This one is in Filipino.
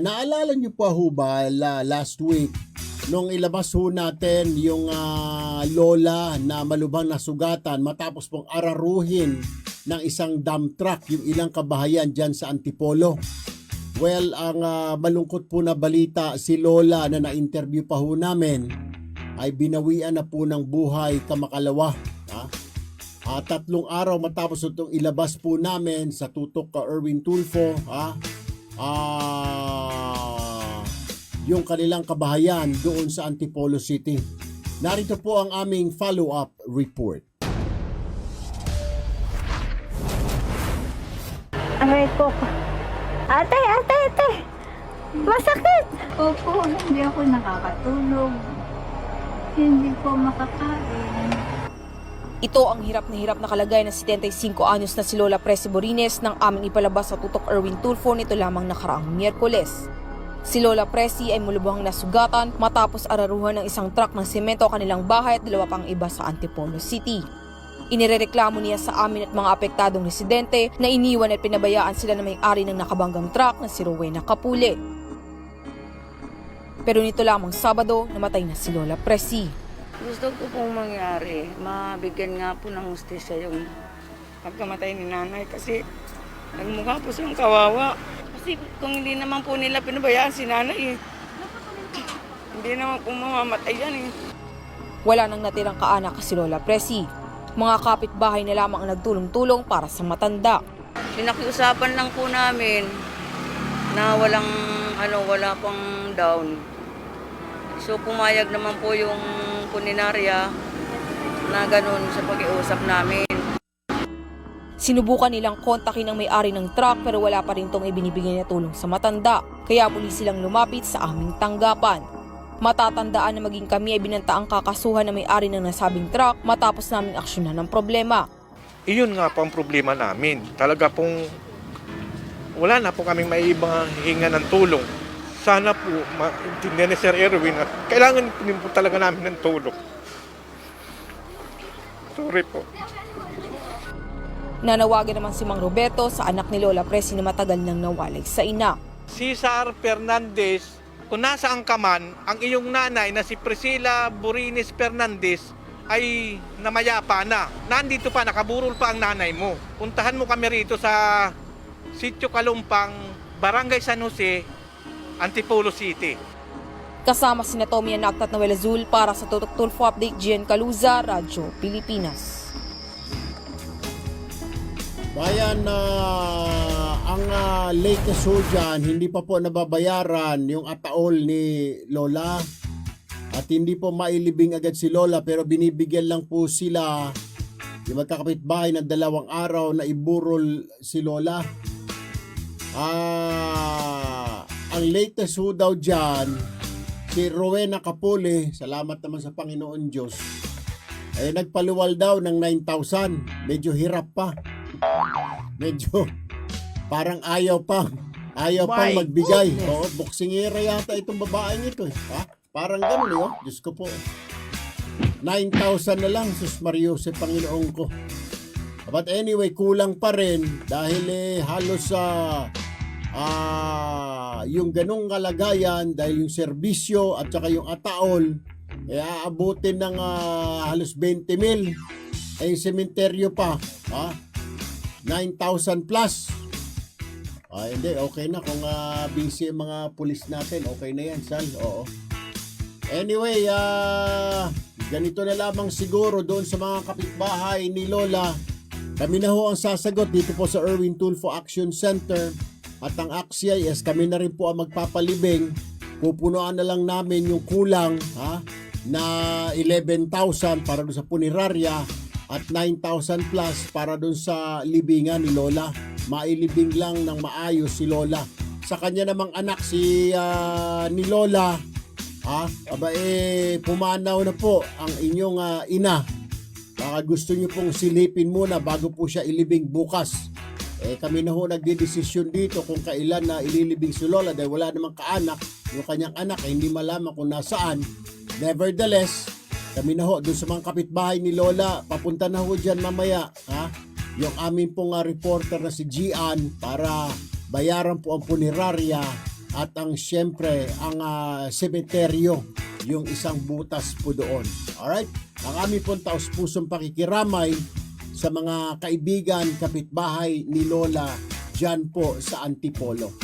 Naalala niyo pa ho ba la, last week nung ilabas ho natin yung ah, lola na malubhang nasugatan matapos pong araruhin ng isang dump truck yung ilang kabahayan dyan sa Antipolo. Well, ang ah, malungkot po na balita si Lola na na-interview pa ho namin ay binawian na po ng buhay kamakalawa. Ha? Ah, tatlong araw matapos itong ilabas po namin sa tutok ka Erwin Tulfo, ha? Ah, yung kanilang kabahayan doon sa Antipolo City. Narito po ang aming follow-up report. Aray ko. Ate, ate, ate. Masakit. Opo, hindi ako nakakatulog. Hindi ko makakain. Ito ang hirap na hirap na kalagay ng 75 anyos na si Lola Presi Borines nang aming ipalabas sa tutok Erwin Tulfo nito lamang nakaraang Miyerkules. Si Lola Presi ay mulubhang nasugatan matapos araruhan ng isang truck ng semento ang kanilang bahay at dalawa pang iba sa Antipolo City. Inirereklamo niya sa amin at mga apektadong residente na iniwan at pinabayaan sila na may-ari ng nakabanggang truck na si Rowena Kapule. Pero nito lamang Sabado, namatay na si Lola Presi. Gusto ko pong mangyari, mabigyan nga po ng hustisya yung pagkamatay ni nanay kasi nagmukha po siyang kawawa. Kasi kung hindi naman po nila pinabayaan si nanay eh. Hindi naman po mamamatay yan eh. Wala nang natirang kaanak si Lola Presi. Mga kapitbahay na lamang ang nagtulong-tulong para sa matanda. Pinakiusapan lang po namin na walang ano, wala pang down. So pumayag naman po yung puninarya na ganun sa pag-iusap namin. Sinubukan nilang kontakin ang may-ari ng truck pero wala pa rin tong ibinibigay na tulong sa matanda. Kaya muli silang lumapit sa aming tanggapan. Matatandaan na maging kami ay binantaang kakasuhan na may-ari ng nasabing truck matapos naming aksyonan ng problema. iyon nga po ang problema namin. Talaga pong wala na po kaming may ibang hinga ng tulong. Sana po maintindihan ni Sir Erwin at kailangan din po talaga namin ng tulong. Sorry po. Nanawagan naman si Mang Roberto sa anak ni Lola Presi na matagal nang nawalay sa ina. Cesar Fernandez, kung nasaan ka man, ang iyong nanay na si Priscilla Burinis Fernandez ay namayapa na. Nandito pa, nakaburol pa ang nanay mo. Puntahan mo kami rito sa Sitio Kalumpang, Barangay San Jose, Antipolo City. Kasama si Tommy Anak at Noel Azul para sa Tutok Tulfo Update Gian Caluza, Radyo Pilipinas. Bayan na ang uh, latest ho dyan, hindi pa po nababayaran yung ataol ni Lola at hindi po mailibing agad si Lola pero binibigyan lang po sila yung magkakapitbahay ng dalawang araw na iburol si Lola. Ah, ang latest ho daw dyan, si Rowena Capole, salamat naman sa Panginoon Diyos, eh nagpaluwal daw ng 9,000. Medyo hirap pa medyo parang ayaw pa. Ayaw pang magbigay. Oo, boksingera yata itong babaeng ito eh. Ha? Parang ganun eh. Oh. Diyos ko po. 9,000 na lang, Sus Mario, sa Panginoon ko. But anyway, kulang pa rin dahil eh, halos sa ah yung ganong kalagayan dahil yung serbisyo at saka yung ataol eh aabutin ng ah, halos 20 mil eh yung sementeryo pa ha 9,000 plus. Ah, hindi, okay na kung ah, busy ang mga pulis natin. Okay na yan, Sal. Oo. Anyway, ah, ganito na lamang siguro doon sa mga kapitbahay ni Lola. Kami na ho ang sasagot dito po sa Erwin Tulfo Action Center. At ang AXIS, kami na rin po ang magpapalibing. Pupunuan na lang namin yung kulang ha, na 11,000 para doon sa punerarya at 9,000 plus para dun sa libingan ni Lola. Mailibing lang ng maayos si Lola. Sa kanya namang anak si ah, ni Lola, ha, aba eh, pumanaw na po ang inyong ah, ina. Baka gusto niyo pong silipin muna bago po siya ilibing bukas. Eh kami na ho nagdidesisyon dito kung kailan na ililibing si Lola dahil wala namang kaanak. Yung kanyang anak eh, hindi malaman kung nasaan. Nevertheless, kami na ho, doon sa mga kapitbahay ni Lola, papunta na ho dyan mamaya, ha? Yung amin pong uh, reporter na si Gian para bayaran po ang punerarya at ang siyempre ang ah, semeteryo yung isang butas po doon. Alright? Ang aming pong taos pusong pakikiramay sa mga kaibigan, kapitbahay ni Lola dyan po sa Antipolo.